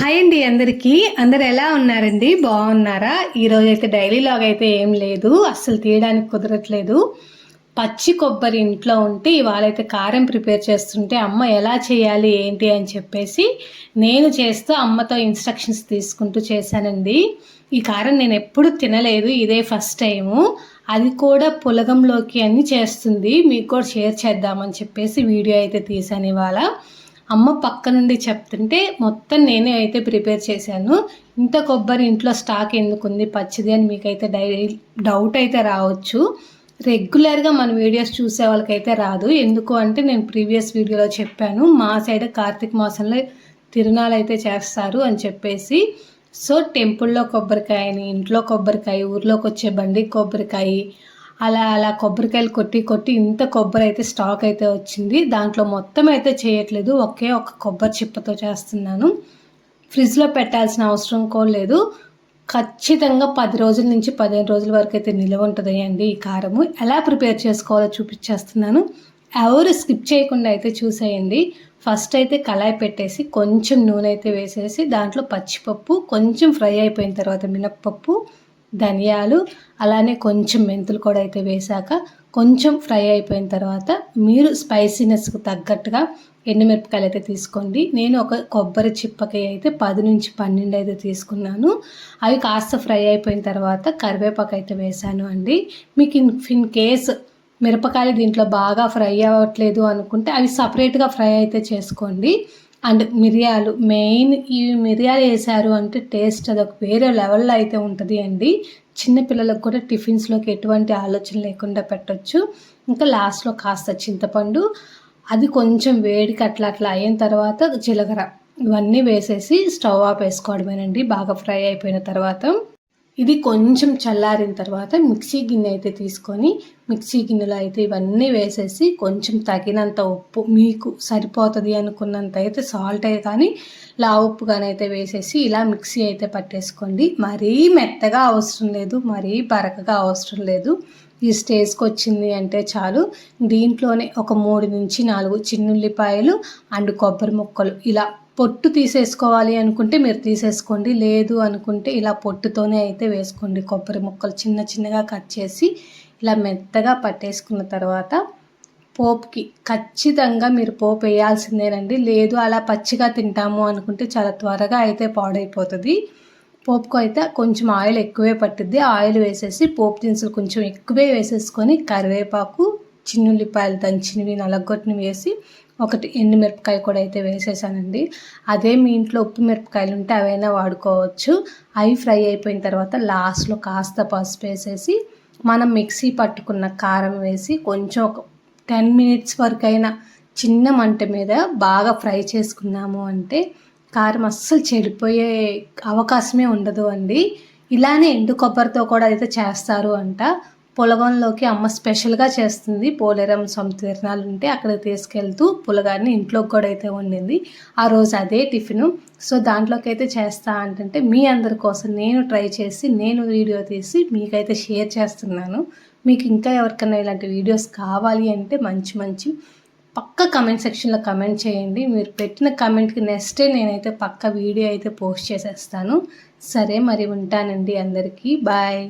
Hi అండి అందరికీ. అందరు ఎలా ఉన్నారండి? బాగున్నారా? ఈరోజు అయితే డైలీ లాగ్ అయితే ఏం లేదు. అస్సలు తీయడానికి కుదరట్లేదు. పచ్చి కొబ్బరి ఇంట్లో ఉంటే ఇవాళ అయితే కారం ప్రిపేర్ చేస్తుంటే అమ్మ ఎలా చేయాలి ఏంటి అని చెప్పేసి నేను చేస్తూ అమ్మతో ఇన్స్ట్రక్షన్స్ తీసుకుంటూ చేశానండి. ఈ కారం నేను ఎప్పుడు తినలేదు ఇదే ఫస్ట్ టైము. అది కూడా పులగంలోకి అన్ని చేస్తుంది. మీకు కూడా షేర్ చేద్దామని చెప్పేసి వీడియో అయితే తీసాను ఇవాళ. అమ్మ పక్క నుండి చెప్తుంటే మొత్తం నేనే అయితే ప్రిపేర్ చేశాను. ఇంత కొబ్బరి ఇంట్లో స్టాక్ ఎందుకు ఉంది పచ్చిది అని మీకైతే డై డౌట్ అయితే రావచ్చు. రెగ్యులర్గా మన వీడియోస్ చూసే వాళ్ళకైతే రాదు. ఎందుకు అంటే నేను ప్రీవియస్ వీడియోలో చెప్పాను. మా సైడ్ కార్తీక మాసంలో తిరునాళ్ళు అయితే చేస్తారు అని చెప్పేసి. సో టెంపుల్లో కొబ్బరికాయని ఇంట్లో కొబ్బరికాయ ఊర్లోకి వచ్చే బండి కొబ్బరికాయ అలా అలా కొబ్బరికాయలు కొట్టి కొట్టి ఇంత కొబ్బరి అయితే స్టాక్ అయితే వచ్చింది. దాంట్లో మొత్తం అయితే చేయట్లేదు. ఒకే ఒక కొబ్బరి చిప్పతో చేస్తున్నాను. ఫ్రిడ్జ్లో పెట్టాల్సిన అవసరం కూడా లేదు. ఖచ్చితంగా పది రోజుల నుంచి పదిహేను రోజుల వరకు అయితే నిల్వ ఉంటుంది అండి ఈ కారము. ఎలా ప్రిపేర్ చేసుకోవాలో చూపించేస్తున్నాను. ఎవరు స్కిప్ చేయకుండా అయితే చూసేయండి. ఫస్ట్ అయితే కళాయి పెట్టేసి కొంచెం నూనె అయితే వేసేసి దాంట్లో పచ్చిపప్పు కొంచెం ఫ్రై అయిపోయిన తర్వాత మినప్పప్పు ధనియాలు అలానే కొంచెం మెంతులు కూడా అయితే వేశాక కొంచెం ఫ్రై అయిపోయిన తర్వాత మీరు స్పైసీనెస్కు తగ్గట్టుగా ఎండుమిరపకాయలు అయితే తీసుకోండి. నేను ఒక కొబ్బరి చిప్పకాయ అయితే పది నుంచి పన్నెండు అయితే తీసుకున్నాను. అవి కాస్త ఫ్రై అయిపోయిన తర్వాత కరివేపాకు అయితే వేశాను అండి. మీకు ఇన్ ఇన్ కేస్ మిరపకాయలు దీంట్లో బాగా ఫ్రై అవ్వట్లేదు అనుకుంటే అవి సపరేట్గా ఫ్రై అయితే చేసుకోండి. అండ్ మిరియాలు మెయిన్ ఈ మిరియాలు వేసారు అంటే టేస్ట్ అదొక వేరే లెవెల్లో అయితే ఉంటుంది అండి. చిన్నపిల్లలకు కూడా టిఫిన్స్లోకి ఎటువంటి ఆలోచన లేకుండా పెట్టచ్చు. ఇంకా లాస్ట్లో కాస్త చింతపండు అది కొంచెం వేడికి అట్లా అట్లా అయిన తర్వాత జీలకర్ర. ఇవన్నీ వేసేసి స్టవ్ ఆఫ్ వేసుకోవడమేనండి. బాగా ఫ్రై అయిపోయిన తర్వాత. ఇది కొంచెం చల్లారిన తర్వాత మిక్సీ గిన్నె అయితే తీసుకొని మిక్సీ గిన్నెలో అయితే ఇవన్నీ వేసేసి కొంచెం తగినంత ఉప్పు మీకు సరిపోతుంది అనుకున్నంత అయితే సాల్ట్ అయితే కానీ లా ఉప్పు కానీ అయితే వేసేసి ఇలా మిక్సీ అయితే పట్టేసుకోండి. మరీ మెత్తగా అవసరం లేదు మరీ బరకగా అవసరం లేదు. ఈ స్టేజ్కి వచ్చింది అంటే చాలు. దీంట్లోనే ఒక మూడు నుంచి నాలుగు చిన్నుల్లిపాయలు అండ్ కొబ్బరి ముక్కలు ఇలా పొట్టు తీసేసుకోవాలి అనుకుంటే మీరు తీసేసుకోండి. లేదు అనుకుంటే ఇలా పొట్టుతోనే అయితే వేసుకోండి. కొబ్బరి ముక్కలు చిన్న చిన్నగా కట్ చేసి ఇలా మెత్తగా పట్టేసుకున్న తర్వాత పోపుకి ఖచ్చితంగా మీరు పోపు వేయాల్సిందేనండి. లేదు అలా పచ్చిగా తింటాము అనుకుంటే చాలా త్వరగా అయితే పాడైపోతుంది. పోపుకు అయితే కొంచెం ఆయిల్ ఎక్కువే పట్టిద్ది. ఆయిల్ వేసేసి పోపు దినుసులు కొంచెం ఎక్కువే వేసేసుకొని కరివేపాకు చిన్నుల్లిపాయలు దంచినవి నలగొట్టినవి వేసి ఒకటి ఎండుమిరపకాయ కూడా అయితే వేసేసానండి. అదే మీ ఇంట్లో ఉప్పు మిరపకాయలు ఉంటే అవైనా వాడుకోవచ్చు. అవి ఫ్రై అయిపోయిన తర్వాత లాస్ట్లో కాస్త పసుపు వేసేసి మనం మిక్సీ పట్టుకున్న కారం వేసి కొంచెం ఒక టెన్ మినిట్స్ వరకు అయినా చిన్న మంట మీద బాగా ఫ్రై చేసుకున్నాము అంటే కారం అస్సలు చెడిపోయే అవకాశమే ఉండదు అండి. ఇలానే ఎండు కొబ్బరితో కూడా అయితే చేస్తారు అంట. పులగంలోకి అమ్మ స్పెషల్గా చేస్తుంది. పోలేరం స్వామి తిరణాలు ఉంటే అక్కడ తీసుకెళ్తూ పులగాన్ని ఇంట్లోకి కూడా అయితే వండింది. ఆ రోజు అదే టిఫిను. సో దాంట్లోకి అయితే చేస్తా అంటే మీ అందరి కోసం నేను ట్రై చేసి నేను వీడియో తీసి మీకైతే షేర్ చేస్తున్నాను. మీకు ఇంకా ఎవరికైనా ఇలాంటి వీడియోస్ కావాలి అంటే మంచి మంచి పక్క కమెంట్ సెక్షన్లో కమెంట్ చేయండి. మీరు పెట్టిన కమెంట్కి నెక్స్టే నేనైతే పక్క వీడియో అయితే పోస్ట్ చేసేస్తాను. సరే మరి ఉంటానండి అందరికీ. బాయ్.